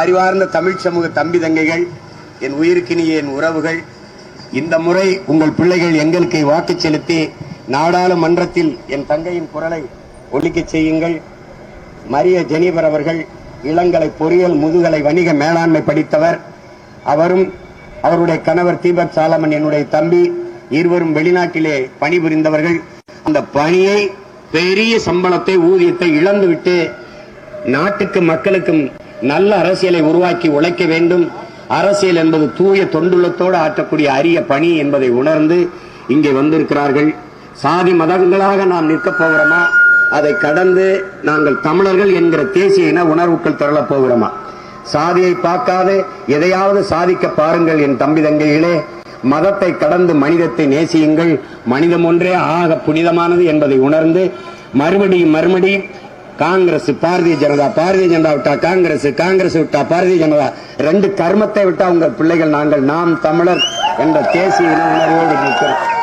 அறிவார்ந்த தமிழ் சமூக தம்பி தங்கைகள் என் உயிருக்கினிய என் உறவுகள் இந்த முறை உங்கள் பிள்ளைகள் எங்களுக்கு வாக்கு செலுத்தி நாடாளுமன்றத்தில் என் தங்கையின் குரலை ஒலிக்கச் செய்யுங்கள். மரிய ஜெனிபர் அவர்கள் இளங்கலை பொறியியல் முதுகலை வணிக மேலாண்மை படித்தவர். அவரும் அவருடைய கணவர் தீபக் சாலமன் என்னுடைய தம்பி இருவரும் வெளிநாட்டிலே பணிபுரிந்தவர்கள். அந்த பணியை பெரிய சம்பளத்தை ஊதியத்தை இழந்துவிட்டு நாட்டுக்கு மக்களுக்கும் நல்ல அரசியலை உருவாக்கி உழைக்க வேண்டும். அரசியல் என்பது தூய தொண்டுள்ளத்தோடு ஆற்றக்கூடிய அரிய பணி என்பதை உணர்ந்து இங்கே வந்திருக்கிறார்கள். சாதி மதங்களாக நாம் நிற்கப் போகிறோமா? அதை கடந்து நாங்கள் தமிழர்கள் என்கிற தேசிய இன உணர்வுக்குள் திரளப் போகிறோமா? சாதியை பார்க்காது எதையாவது சாதிக்க பாருங்கள் என் தம்பி தங்கைகளே. மதத்தை கடந்து மனிதத்தை நேசியுங்கள். மனிதம் ஒன்றே ஆக புனிதமானது என்பதை உணர்ந்து மறுபடியும் மறுபடியும் காங்கிரஸ் பாரதிய ஜனதா பாரதிய ஜனதா விட்டா காங்கிரஸ் காங்கிரஸ் விட்டா பாரதிய ஜனதா. ரெண்டு கர்மத்தை விட்டா உங்க பிள்ளைகள் நாங்கள் நாம் தமிழர் என்ற தேசிய இன உணர்வோடு நிற்கிறோம்.